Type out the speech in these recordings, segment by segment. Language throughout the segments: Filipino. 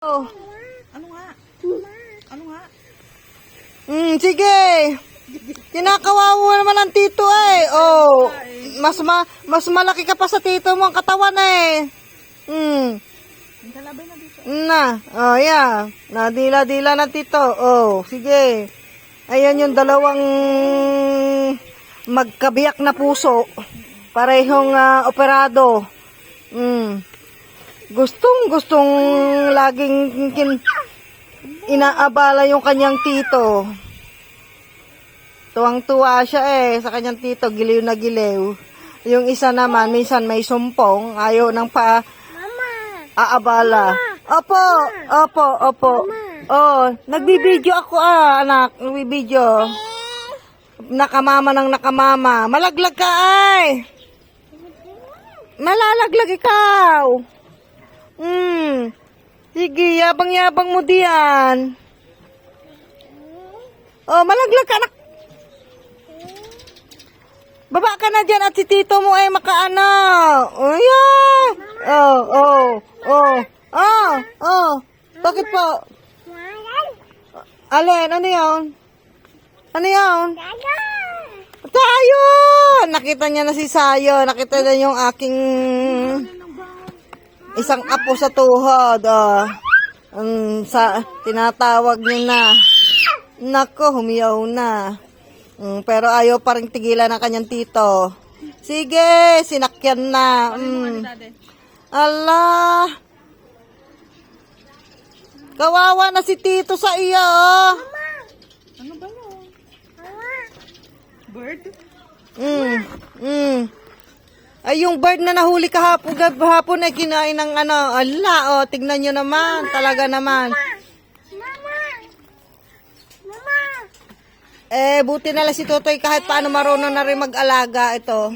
Oh. Ano nga? Ano nga? Mm, sige. Kinakawawa naman ang tito eh. Oh, mas ma mas malaki ka pa sa tito mo ang katawan eh. Mm. Na dito. Na. Oh, yeah. Nadila-dila na tito. Oh, sige. Ayan yung dalawang magkabiyak na puso. Parehong ah, operado. Mm. Gustong gustong laging kin inaabala yung kanyang tito. Tuwang-tuwa siya eh sa kanyang tito, giliw na giliw. Yung isa naman, minsan may sumpong, ayaw ng pa aabala. Opo, opo, opo. Oh, nagbibideo ako ah, anak, nagbibideo. Nakamama ng nakamama. Malaglag ka ay. Malalaglag ikaw. Hmm. Sige, yabang-yabang mo diyan. Oh, malaglag anak. Baba ka na dyan at si tito mo ay makaano. Oh, yeah. Oh, oh, oh. Oh, oh. Bakit po? Alin, ano yun? Ano yun? Tayo! Nakita niya na si Sayo. Nakita niya yung aking isang apo sa tuhod. Oh. Um, sa, tinatawag niya na. Nako, humiyaw na. Mm, pero ayaw pa rin tigilan ng kanyang tito. Sige, sinakyan na. Mm. Allah. Kawawa na si tito sa iyo. oh. Ano ba yun? Bird? Mm. Mm. Ay, yung bird na nahuli kahapon, hapon ay kinain ng ano. Allah, oh, tignan nyo naman. Talaga naman. Eh, buti na lang si Totoy kahit paano marunong na rin mag-alaga ito.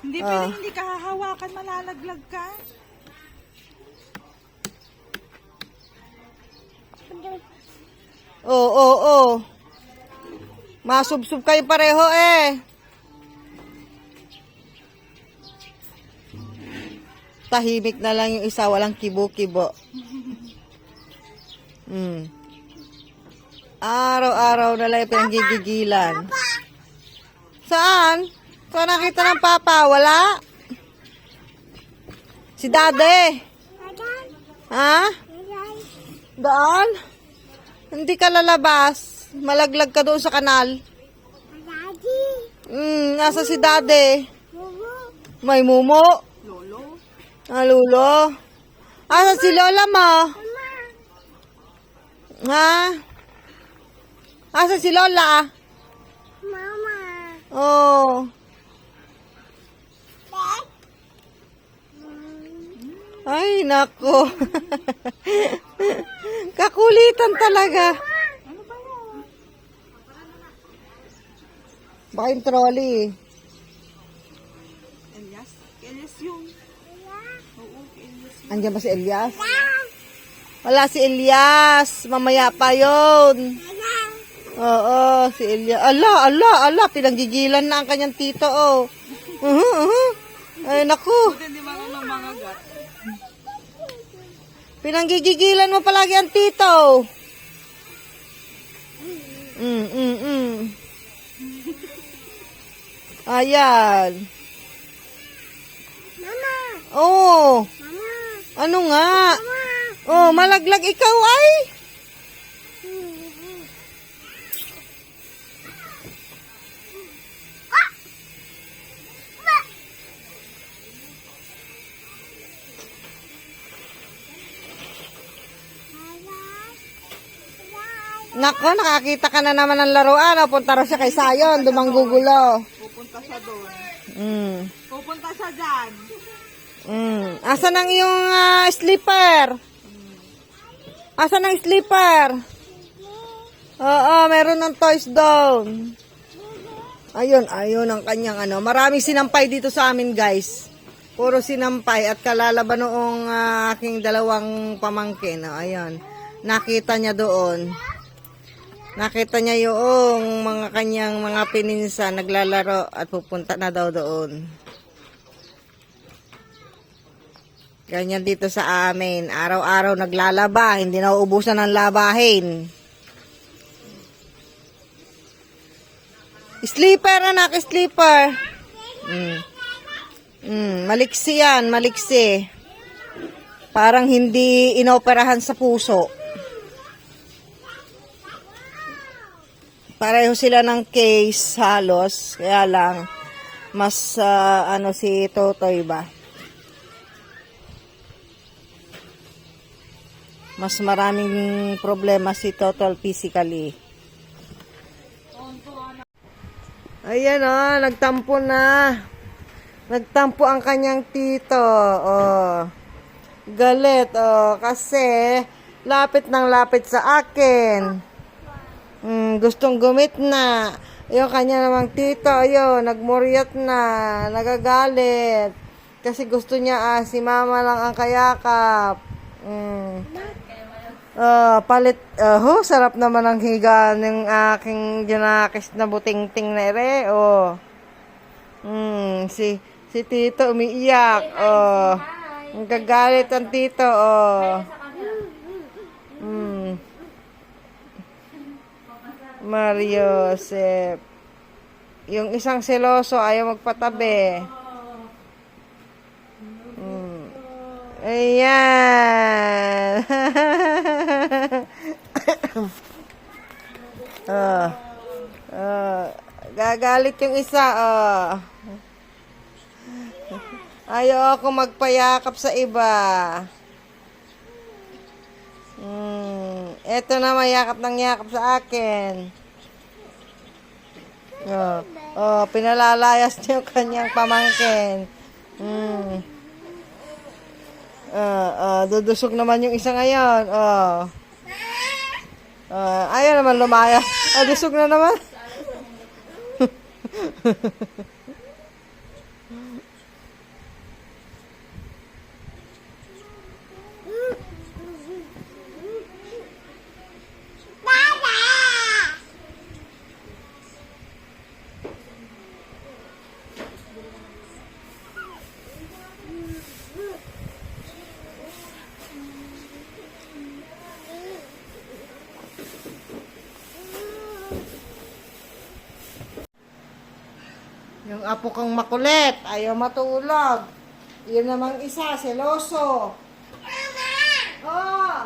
Hindi pwede hindi ka hahawakan, malalaglag ka. Oo, oo, oo. Masubsob kayo pareho eh. Tahimik na lang yung isa, walang kibo-kibo. Hmm. Araw-araw na lang yung pinanggigigilan. Saan? Saan nakita ng papa? Wala? Si dade. Ha? Daan? Hindi ka lalabas. Malaglag ka doon sa kanal. Hmm, nasa si dade. May mumo. Lolo? Ah. Asa si lola mo? Ha? Asa si lola? Oh. Ay, nako. Kakulitan talaga. Baka yung trolley. Elias? Elias yun. Andiyan ba si Elias? Wala si Elias. Mamaya pa yon. Oo, si Elias. Ala, ala, ala. Pinanggigilan na ang kanyang tito, oh. Uh-huh, uh-huh. Ay, naku. Buti hindi marunong mga gat. Pinanggigigilan mo palagi ang tito. Mm, mm, mm. Ayan. Oh. Ano nga? Oh, malaglag ikaw ay. Nako, nakakita ka na naman ng laruan. Punta raw siya kay Sayon, dumanggugulo. Pupunta siya doon. Mm. Pupunta siya dyan. Mm. Asan ang iyong ah, sleeper? Asan ang sleeper? Oo, meron ng toys down. Ayun, ayun ang kanyang ano. Maraming sinampay dito sa amin, guys. Puro sinampay at kalalaban noong ah, aking dalawang pamangkin. Oh, ayun. Nakita niya doon. Nakita niya yung mga kanyang mga pininsa naglalaro at pupunta na daw doon. Ganyan dito sa amin. Araw-araw naglalaba. Hindi na uubusan ng labahin. Sleeper, anak. Sleeper. Mm. Mm, maliksi yan. Maliksi. Parang hindi inoperahan sa puso. Pareho sila ng case halos. Kaya lang, mas ah, ano si Totoy ba? Mas maraming problema si Total physically. Ayan oh, nagtampo na. Nagtampo ang kanyang tito. Oh. Galit oh, kasi lapit ng lapit sa akin. Mm, gustong gumit na. Yung kanya namang tito, ayun, nagmuryat na, nagagalit. Kasi gusto niya, ah, si mama lang ang kayakap. Mm. Ah, palit, uh, ho, sarap naman ang higa ng aking junakis na buting-ting na ere, oh. Mm, si, si tito umiiyak, oh. Nagagalit ang tito, oh. Mm. Mario Joseph. Yung isang seloso ayaw magpatabi. Mm. Ayan. Ah. Ah. gagalit yung isa, oh. Ayaw ako magpayakap sa iba. Hmm. Eto na mayakap ng yakap sa akin. Oh, oh pinalalayas niyo yung kanyang pamangkin. Hmm. Ah, ah, dudusog naman yung isa ngayon. Oh. Ah, ayaw naman lumaya. Ah, dusog na naman. Yung apo kang makulit, ayaw matulog. Yun namang isa, seloso. Mama! Oh!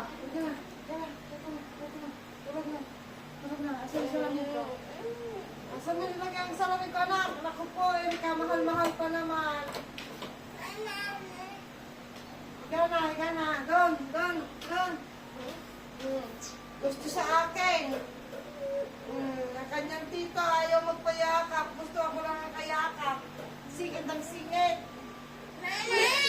Asan na nilagay ang salamin ko, anak? Naku po, eh, ka mahal-mahal pa naman. Ikaw na, ikaw na. Doon, doon, doon. Gusto sa akin. Ang kanyang tito ayaw magpayakap. Gusto ako lang ang kayakap. Singit ang singit. Kurt,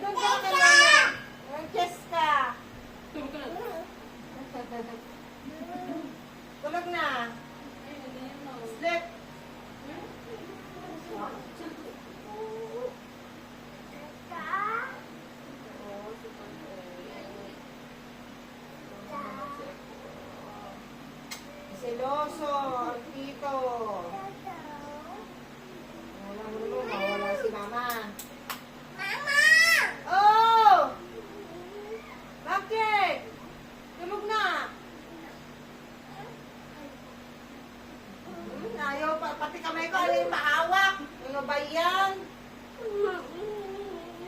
don't know. Ba yan?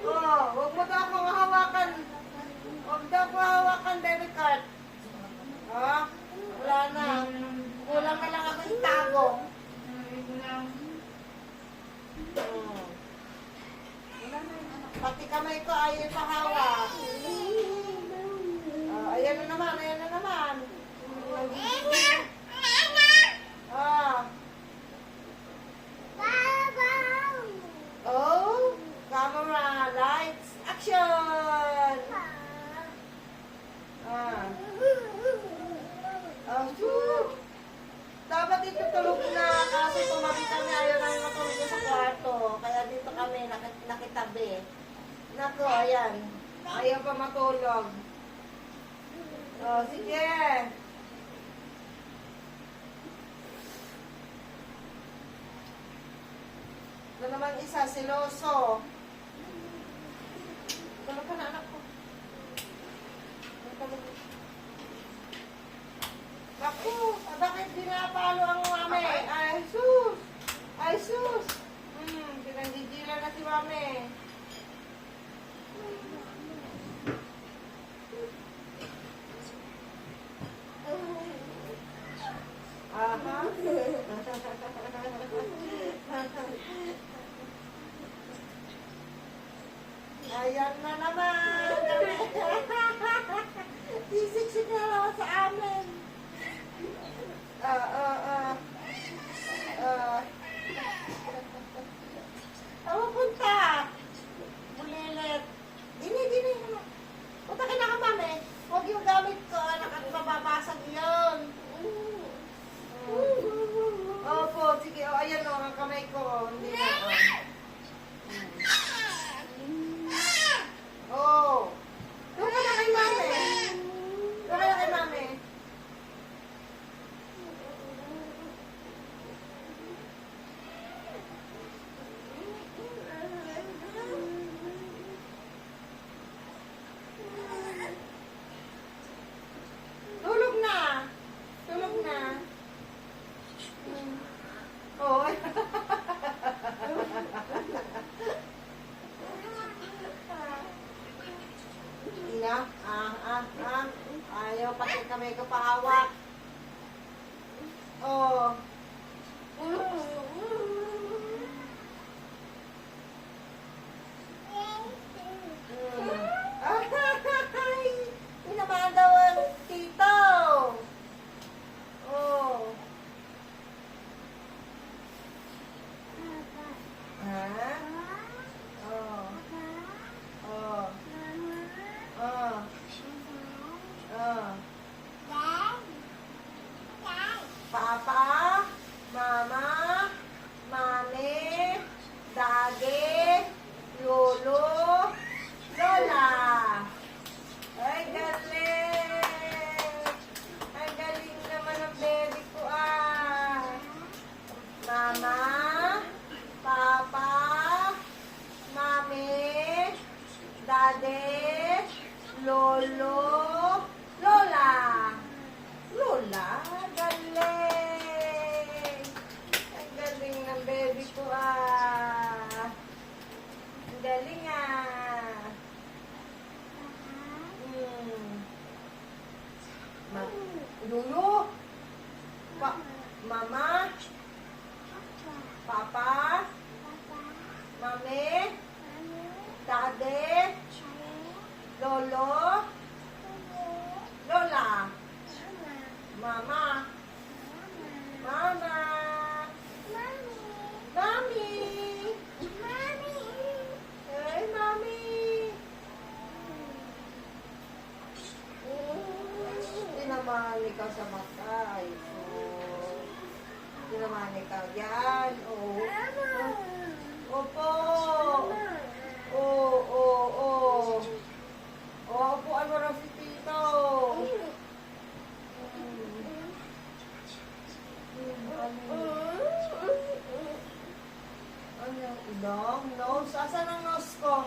Oh, huwag mo daw akong hawakan. Huwag daw akong hawakan, debit card. Oh, wala na. Kulang na lang ako itago. Oh. Pati kamay ko ayaw sa hawak. Ah, ayan na naman, ayan na naman. Ah. Oh, camera, lights, action! Ah. Oh, shoo! Dapat dito tulog na kasi tumabi kami, ayaw namin matulog sa kwarto. Kaya dito kami nakit nakitabi. Nako, ayan. Ayaw pa matulog. Oh, sige. Ito naman isa, siloso. Tulog ka na, anak ko. Naku, bakit pinapalo ang mami? Ay, sus! Ay, sus! Hmm, pinagigila na si mami. Lulu? Pa Mama? Papa? Mami? Daddy? Lolo? Lola? Mama? Ito naman ikaw. Yan. Oo. Opo. Oo, oo, oo. Oo, upuan mo lang si Tito. Ano? Ilong? Nose? Asan ang nose ko?